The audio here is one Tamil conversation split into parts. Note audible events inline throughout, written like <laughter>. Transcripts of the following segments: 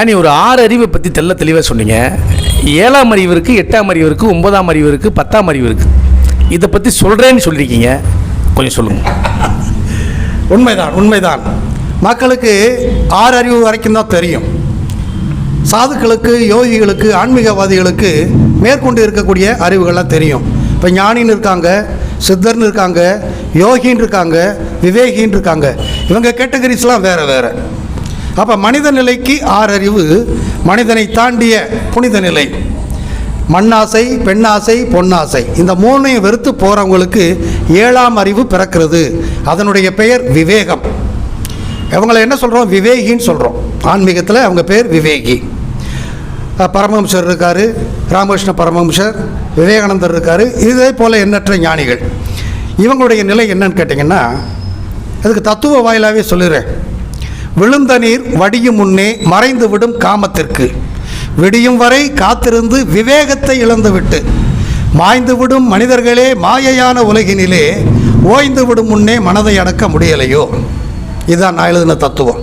ஞானி ஒரு ஆறு அறிவை பற்றி தெல்ல தெளிவாக சொன்னீங்க. ஏழாம் அறிவு இருக்குது எட்டாம் அறிவு இருக்குது ஒன்பதாம் அறிவு இருக்குது பத்தாம் அறிவு இருக்குது இதை பற்றி சொல்கிறேன்னு சொல்லியிருக்கீங்க. கொஞ்சம் சொல்லுங்கள் <laughs> உண்மைதான் உண்மைதான். மக்களுக்கு ஆறு அறிவு வரைக்கும் தான் தெரியும். சாதுக்களுக்கு யோகிகளுக்கு ஆன்மீகவாதிகளுக்கு மேற்கொண்டு இருக்கக்கூடிய அறிவுகள்லாம் தெரியும். இப்போ ஞானின்னு இருக்காங்க சித்தர்னு இருக்காங்க யோகின்னு இருக்காங்க விவேகின்னு இருக்காங்க. இவங்க கேட்டகரிஸ்லாம் வேறு வேறு. அப்போ மனித நிலைக்கு ஆறறிவு மனிதனை தாண்டிய புனித நிலை மண்ணாசை பெண்ணாசை பொன்னாசை. இந்த மூணையும் வெறுத்து போகிறவங்களுக்கு ஏழாம் அறிவு பிறக்கிறது. அதனுடைய பெயர் விவேகம். இவங்களை என்ன சொல்கிறோம் விவேகின்னு சொல்கிறோம் ஆன்மீகத்தில் அவங்க பேர் விவேகி. பரமஹம்சர் இருக்கார் ராமகிருஷ்ண பரமஹம்சர் விவேகானந்தர் இருக்கார். இதே போல் எண்ணற்ற ஞானிகள். இவங்களுடைய நிலை என்னன்னு கேட்டிங்கன்னா அதுக்கு தத்துவ வாயிலாகவே சொல்லிடுறேன் விழுந்த நீர் வடியும் முன்னே மறைந்து விடும் காமத்திற்கு. விடியும் வரை காத்திருந்து விவேகத்தை இழந்துவிட்டு மாய்ந்து விடும் மனிதர்களே மாயையான உலகினிலே ஓய்ந்து விடும் முன்னே மனதை அடக்க முடியலையோ? இதுதான் நான் எழுதின தத்துவம்.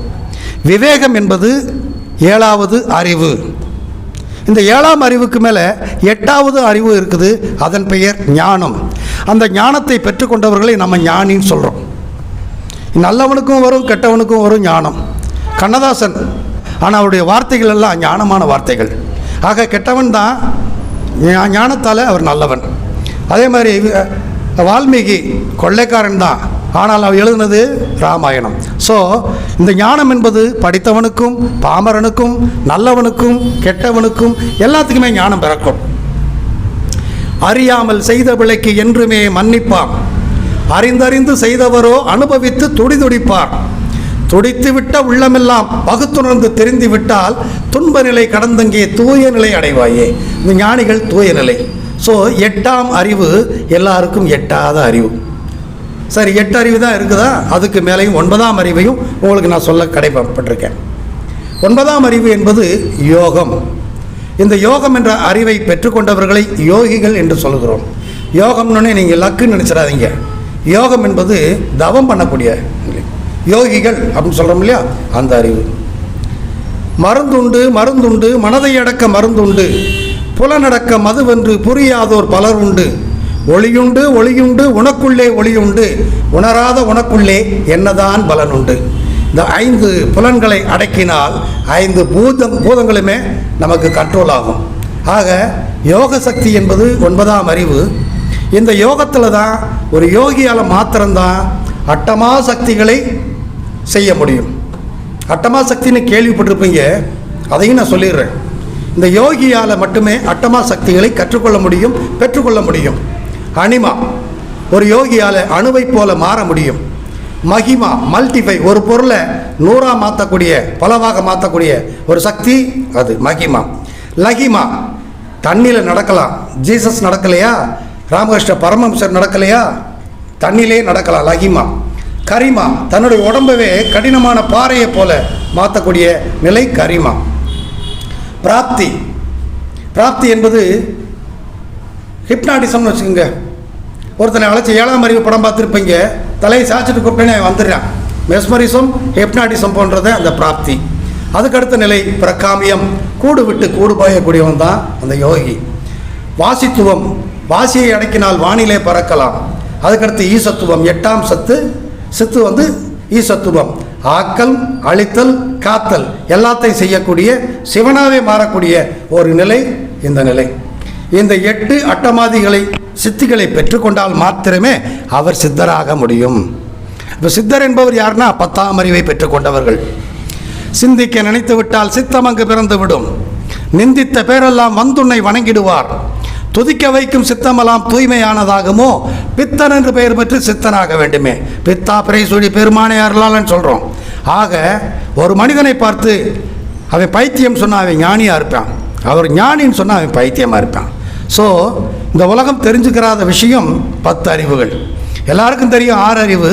விவேகம் என்பது ஏழாவது அறிவு. இந்த ஏழாம் அறிவுக்கு மேலே எட்டாவது அறிவு இருக்குது அதன் பெயர் ஞானம். அந்த ஞானத்தை பெற்றுக்கொண்டவர்களை நம்ம ஞானின்னு சொல்கிறோம் நல்லவனுக்கும் வரும் கெட்டவனுக்கும் வரும் ஞானம். கண்ணதாசன் ஆனால் அவருடைய வார்த்தைகள் எல்லாம் ஞானமான வார்த்தைகள். ஆக கெட்டவன் தான் ஞானத்தால் அவர் நல்லவன். அதே மாதிரி வால்மீகி கொள்ளைக்காரன் தான். ஆனால் அவர் எழுதினது ராமாயணம். ஸோ இந்த ஞானம் என்பது படித்தவனுக்கும் பாமரனுக்கும் நல்லவனுக்கும் கெட்டவனுக்கும் எல்லாத்துக்குமே ஞானம் பிறக்கும். அறியாமல் செய்த பிழைக்கு என்றுமே மன்னிப்பான் அறிந்தறிந்து செய்தவரோ அனுபவித்து துடிதுடிப்பார். துடித்துவிட்ட உள்ளமெல்லாம் பகுத்துணர்ந்து தெரிந்து விட்டால் துன்ப நிலை கடந்தங்கே தூய நிலை அடைவாயே. இந்த ஞானிகள் தூய நிலை ஸோ எட்டாம் அறிவு எல்லாருக்கும் எட்டாத அறிவு. சரி எட்டு அறிவு தான் இருக்குதா? அதுக்கு மேலேயும் ஒன்பதாம் அறிவையும் உங்களுக்கு நான் சொல்ல கடைப்பட்டிருக்கேன் ஒன்பதாம் அறிவு என்பது யோகம். இந்த யோகம் என்ற அறிவை பெற்றுக்கொண்டவர்களை யோகிகள் என்று சொல்கிறோம். யோகம்னு நீங்கள் லக்குன்னு நினச்சிடாதீங்க. யோகம் என்பது தவம் பண்ணக்கூடிய நிலை. யோகிகள் அப்படின்னு சொல்கிறோம் இல்லையா? அந்த அறிவு. மருந்துண்டு மருந்துண்டு மனதை அடக்க மருந்துண்டு புலனடக்க மதுவென்று புரியாதோர் பலர் உண்டு. ஒளியுண்டு ஒளியுண்டு உனக்குள்ளே ஒளியுண்டு உணராத உனக்குள்ளே என்னதான் பலன் உண்டு. இந்த ஐந்து புலன்களை அடக்கினால் ஐந்து பூதம் பூதங்களுமே நமக்கு கண்ட்ரோல் ஆகும். ஆக யோக சக்தி என்பது ஒன்பதாம் அறிவு. இந்த யோகத்தில் தான் ஒரு யோகியால் மாத்திரம்தான் அட்டமா சக்திகளை செய்ய முடியும். அட்டமா சக்தின்னு கேள்விப்பட்டிருப்பீங்க. அதையும் நான் சொல்லிடுறேன். இந்த யோகியால் மட்டுமே அட்டமா சக்திகளை கற்றுக்கொள்ள முடியும் பெற்றுக்கொள்ள முடியும். அனிமா ஒரு யோகியால் அணுவை போல மாற முடியும். மகிமா மல்டிஃபை ஒரு பொருளை நூறாக மாற்றக்கூடிய பலவாக மாற்றக்கூடிய ஒரு சக்தி அது மகிமா. லகிமா தண்ணியில் நடக்கலாம். ஜீசஸ் நடக்கலையா? ராமகிருஷ்ண பரமஹம்சர் நடக்கலையா? தண்ணிலே நடக்கலாம் லகிமா. கரிமா தன்னுடைய உடம்பவே கடினமான பாறையை போல மாற்றக்கூடிய நிலை கரிமா. பிராப்தி. பிராப்தி என்பது ஹிப்னாட்டிசம்னு வச்சுக்கோங்க. ஒருத்தனை அழைச்சி ஏழாம் அறிவு படம் பார்த்துருப்பீங்க தலையை சாய்ச்சிட்டு கூப்பிட்டேனே வந்துடுறான். மெஸ்மரிசம் ஹிப்னாட்டிசம் போன்றதை அந்த பிராப்தி. அதுக்கடுத்த நிலை பிரகாமியம் கூடு விட்டு கூடு பாயக்கூடியவன் தான் அந்த யோகி. வாசித்துவம். வாசியை அடக்கினால் வானிலே பறக்கலாம். அதுக்கடுத்து ஈசத்துவம். எட்டாம் சத்து. சித்து வந்து ஈசத்துவம். ஆக்கல் அழித்தல் காத்தல் எல்லாத்தையும் செய்யக்கூடிய சிவனாவே மாறக்கூடிய ஒரு நிலை இந்த நிலை. இந்த எட்டு அட்டமாதிகளை சித்திகளை பெற்றுக்கொண்டால் மாத்திரமே அவர் சித்தராக முடியும். இப்போ சித்தர் என்பவர் யாருன்னா பத்தாம் அறிவை பெற்றுக்கொண்டவர்கள். சிந்திக்க நினைத்து விட்டால் சித்தம் அங்கு பிறந்துவிடும். நிந்தித்த பேரெல்லாம் வந்துன்னை வணங்கிடுவார். துதிக்க வைக்கும் சித்தமெல்லாம் தூய்மையானதாகுமோ? பித்தன் என்று பெயர் பெற்று சித்தனாக வேண்டுமே. பித்தா பிரேசுடி பெருமானை அருளாளன்னு சொல்கிறோம் ஆக ஒரு மனிதனை பார்த்து அவன் பைத்தியம் சொன்னால் அவன் ஞானியாக இருப்பான். அவர் ஞானின்னு சொன்னால் அவன் பைத்தியமாக இருப்பான். ஸோ இந்த உலகம் தெரிஞ்சுக்கிறாத விஷயம் பத்து அறிவுகள். எல்லாருக்கும் தெரியும் ஆறு அறிவு.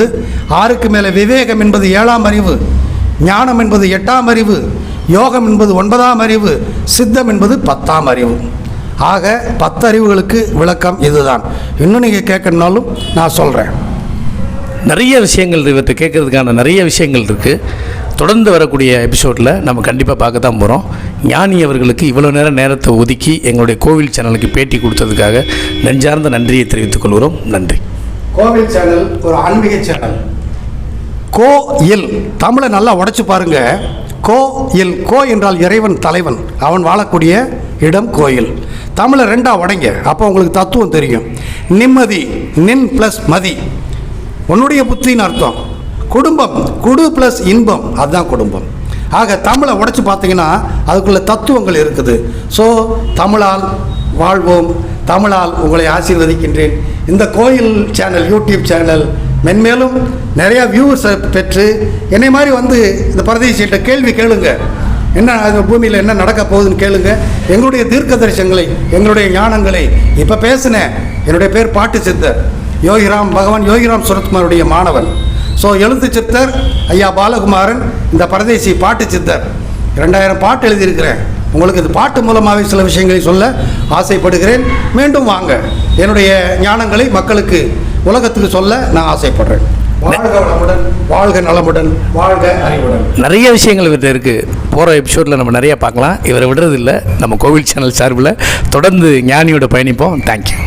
ஆறுக்கு மேலே விவேகம் என்பது ஏழாம் அறிவு. ஞானம் என்பது எட்டாம் அறிவு. யோகம் என்பது ஒன்பதாம் அறிவு. சித்தம் என்பது பத்தாம் அறிவு. ஆக பத்து அறிவுகளுக்கு விளக்கம் இதுதான். இன்னும் நீங்கள் கேட்கணுனாலும் நான் சொல்கிறேன் நிறைய விஷயங்கள் இவற்றை கேட்கறதுக்கான நிறைய விஷயங்கள் இருக்குது தொடர்ந்து வரக்கூடிய எபிசோடில் நம்ம கண்டிப்பாக பார்க்க தான் போகிறோம் ஞானி அவர்களுக்கு இவ்வளோ நேரம் நேரத்தை ஒதுக்கி எங்களுடைய கோவில் சேனலுக்கு பேட்டி கொடுத்ததுக்காக நெஞ்சார்ந்த நன்றியை தெரிவித்துக் கொள்கிறோம். நன்றி. கோவில் சேனல் ஒரு ஆன்மீக சேனல். கோ இல். தமிழை நல்லா உடைச்சு பாருங்க. கோ இல். கோ என்றால் இறைவன் தலைவன். அவன் வாழக்கூடிய இடம் கோயில். தமிழை ரெண்டாக உடைங்க. அப்போ உங்களுக்கு தத்துவம் தெரியும். நிம்மதி நின் ப்ளஸ் மதி. உன்னுடைய புத்தின்னு அர்த்தம். குடும்பம் குடு ப்ளஸ் இன்பம். அதுதான் குடும்பம். ஆக தமிழை உடைச்சி பார்த்தீங்கன்னா அதுக்குள்ள தத்துவங்கள் இருக்குது. ஸோ தமிழால் வாழ்வோம். தமிழால் உங்களை ஆசீர்வதிக்கின்றேன். இந்த கோயில் சேனல் யூடியூப் சேனல் மென்மேலும் நிறையா வியூவர்ஸை பெற்று என்னை மாதிரி வந்து இந்த பரதேசிகிட்ட கேள்வி கேளுங்க. என்ன அந்த பூமியில் என்ன நடக்க போகுதுன்னு கேளுங்க. எங்களுடைய தீர்க்க தரிசனங்களை எங்களுடைய ஞானங்களை இப்போ பேசினேன் என்னுடைய பேர் பாட்டு சித்தர் யோகிராம் பகவான் யோகிராம் சுரத்குமாருடைய மாணவன். ஸோ எழுத்து சித்தர் ஐயா பாலகுமாரன் இந்த பரதேசி பாட்டு சித்தர். ரெண்டாயிரம் பாட்டு எழுதியிருக்கிறேன். உங்களுக்கு இது பாட்டு மூலமாகவே சில விஷயங்களை சொல்ல ஆசைப்படுகிறேன். மீண்டும் வாங்க. என்னுடைய ஞானங்களை மக்களுக்கு உலகத்துக்கு சொல்ல நான் ஆசைப்படுறேன். வாழ்க வளமுடன் வாழ்க நலமுடன் வாழ்க அறிவுடன். நிறைய விஷயங்கள் இவர்கிட்ட இருக்குது போகிற எபிசோடில் நம்ம நிறைய பார்க்கலாம். இவரை விடுறதில்லை. நம்ம கோவில் சேனல் சார்பில் தொடர்ந்து ஞானியோட பயணிப்போம். தேங்க்யூ